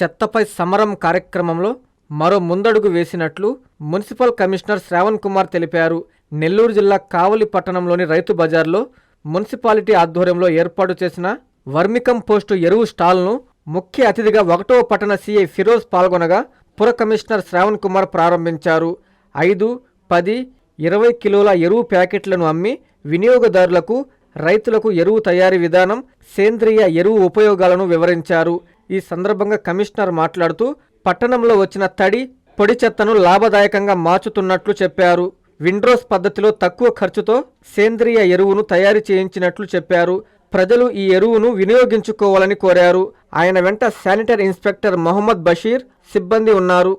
చెత్తపై సమరం కార్యక్రమంలో మరో ముందడుగు వేసినట్లు మున్సిపల్ కమిషనర్ శ్రావణ్ కుమార్ తెలిపారు. నెల్లూరు జిల్లా కావలి పట్టణంలోని రైతు బజార్లో మున్సిపాలిటీ ఆధ్వర్యంలో ఏర్పాటు చేసిన వర్మికం పోస్టు ఎరువు స్టాల్ను ముఖ్య అతిథిగా ఒకటో పట్టణ సీఐ ఫిరోజ్ పాల్గొనగా పుర కమిషనర్ శ్రావణ్ కుమార్ ప్రారంభించారు. ఐదు పది ఇరవై కిలోల ఎరువు ప్యాకెట్లను అమ్మి వినియోగదారులకు రైతులకు ఎరువు తయారీ విధానం సేంద్రియ ఎరువు ఉపయోగాలను వివరించారు. ఈ సందర్భంగా కమిషనర్ మాట్లాడుతూ పట్టణంలో వచ్చిన తడి పొడి చెత్తను లాభదాయకంగా మార్చుతున్నట్లు చెప్పారు. విండ్రోస్ పద్ధతిలో తక్కువ ఖర్చుతో సేంద్రియ ఎరువును తయారు చేయించినట్లు చెప్పారు. ప్రజలు ఈ ఎరువును వినియోగించుకోవాలని కోరారు. ఆయన వెంట శానిటరీ ఇన్స్పెక్టర్ మొహమ్మద్ బషీర్ సిబ్బంది ఉన్నారు.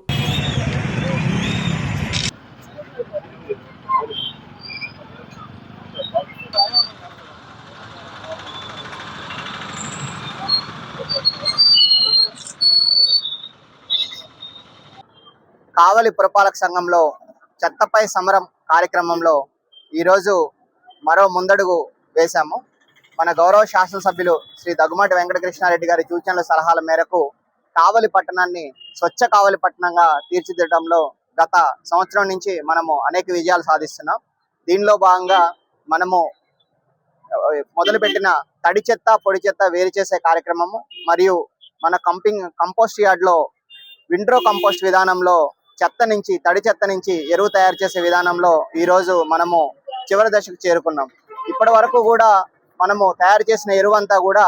కావలి పురపాలక సంఘంలో చెత్తపై సమరం కార్యక్రమంలో ఈరోజు మరో ముందడుగు వేశాము. మన గౌరవ శాసనసభ్యులు శ్రీ దగ్గుమాటి వెంకటకృష్ణారెడ్డి గారి సూచనల సలహాల మేరకు కావలి పట్టణాన్ని స్వచ్ఛ కావలి పట్టణంగా తీర్చిదిద్దడంలో గత సంవత్సరం నుంచి మనము అనేక విజయాలు సాధిస్తున్నాం. దీనిలో భాగంగా మనము మొదలుపెట్టిన తడి చెత్త పొడి చెత్త వేరు చేసే కార్యక్రమము మరియు మన కంపింగ్ కంపోస్ట్ యార్డ్లో విండ్రో కంపోస్ట్ విధానంలో చెత్త నుంచి తడి చెత్త నుంచి ఎరువు తయారు చేసే విధానంలో ఈ రోజు మనము చివరి దశకు చేరుకున్నాం. ఇప్పటి వరకు కూడా మనము తయారు చేసిన ఎరువు అంతా కూడా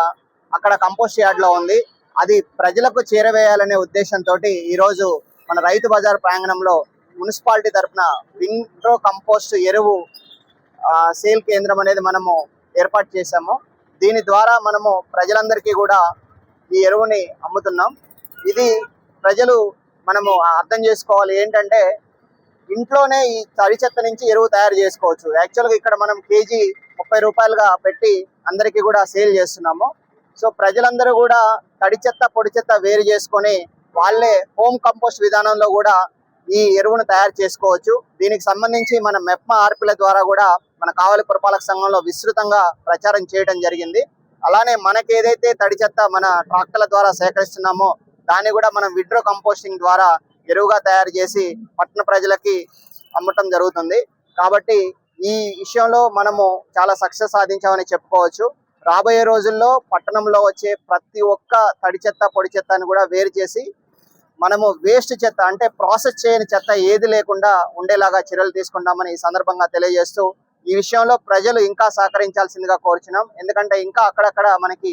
అక్కడ కంపోస్ట్ యార్డ్లో ఉంది. అది ప్రజలకు చేరవేయాలనే ఉద్దేశంతో ఈరోజు మన రైతు బజార్ ప్రాంగణంలో మున్సిపాలిటీ తరఫున విండ్రో కంపోస్ట్ ఎరువు సేల్ కేంద్రం అనేది మనము ఏర్పాటు చేశాము. దీని ద్వారా మనము ప్రజలందరికీ కూడా ఈ ఎరువుని అమ్ముతున్నాం. ఇది ప్రజలు మనము అర్థం చేసుకోవాలి ఏంటంటే ఇంట్లోనే ఈ తడి చెత్త నుంచి ఎరువు తయారు చేసుకోవచ్చు. యాక్చువల్గా ఇక్కడ మనం కేజీ ముప్పై రూపాయలుగా పెట్టి అందరికీ కూడా సేల్ చేస్తున్నాము. సో ప్రజలందరూ కూడా తడి చెత్త పొడి చెత్త వేరు చేసుకొని వాళ్ళే హోమ్ కంపోస్ట్ విధానంలో కూడా ఈ ఎరువును తయారు చేసుకోవచ్చు. దీనికి సంబంధించి మన మెప్మ ఆర్పిల ద్వారా కూడా మన కావలి పురపాలక సంఘంలో విస్తృతంగా ప్రచారం చేయడం జరిగింది. అలానే మనకి ఏదైతే తడి చెత్త మన ట్రాక్టర్ల ద్వారా సేకరిస్తున్నామో దాన్ని కూడా మనం విడ్రో కంపోస్టింగ్ ద్వారా ఎరువుగా తయారు చేసి పట్టణ ప్రజలకి అమ్మటం జరుగుతుంది. కాబట్టి ఈ విషయంలో మనము చాలా సక్సెస్ సాధించామని చెప్పుకోవచ్చు. రాబోయే రోజుల్లో పట్టణంలో వచ్చే ప్రతి ఒక్క తడి చెత్త పొడి చెత్తను కూడా వేరు చేసి మనము వేస్ట్ చెత్త అంటే ప్రాసెస్ చేయని చెత్త ఏది లేకుండా ఉండేలాగా చర్యలు తీసుకుంటామని ఈ సందర్భంగా తెలియజేస్తూ ఈ విషయంలో ప్రజలు ఇంకా సహకరించాల్సిందిగా కోరుచున్నాం. ఎందుకంటే ఇంకా అక్కడక్కడ మనకి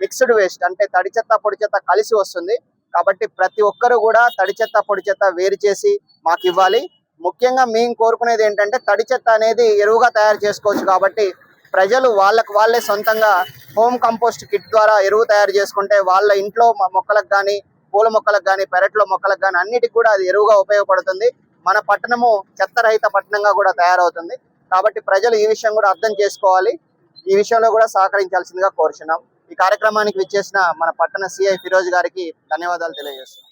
మిక్స్డ్ వేస్ట్ అంటే తడి చెత్త పొడి చెత్త కలిసి వస్తుంది. కాబట్టి ప్రతి ఒక్కరు కూడా తడి చెత్త పొడి చెత్త వేరు చేసి మాకు ఇవ్వాలి. ముఖ్యంగా మేము కోరుకునేది ఏంటంటే తడి చెత్త అనేది ఎరువుగా తయారు చేసుకోవచ్చు కాబట్టి ప్రజలు వాళ్ళకు వాళ్ళే సొంతంగా హోమ్ కంపోస్ట్ కిట్ ద్వారా ఎరువు తయారు చేసుకుంటే వాళ్ళ ఇంట్లో మొక్కలకు కానీ పూల మొక్కలకు కానీ పెరట్లో మొక్కలకు కానీ అన్నిటికి కూడా అది ఎరువుగా ఉపయోగపడుతుంది. మన పట్టణము చెత్త రహిత పట్టణంగా కూడా తయారవుతుంది. కాబట్టి ప్రజలు ఈ విషయం కూడా అర్థం చేసుకోవాలి. ఈ విషయంలో కూడా సహకరించాల్సిందిగా కోరుచున్నాం. ఈ కార్యక్రమానికి విచ్చేసిన మన పట్టణ సిఐ ఫిరోజ్ గారికి ధన్యవాదాలు తెలియజేస్తున్నాం.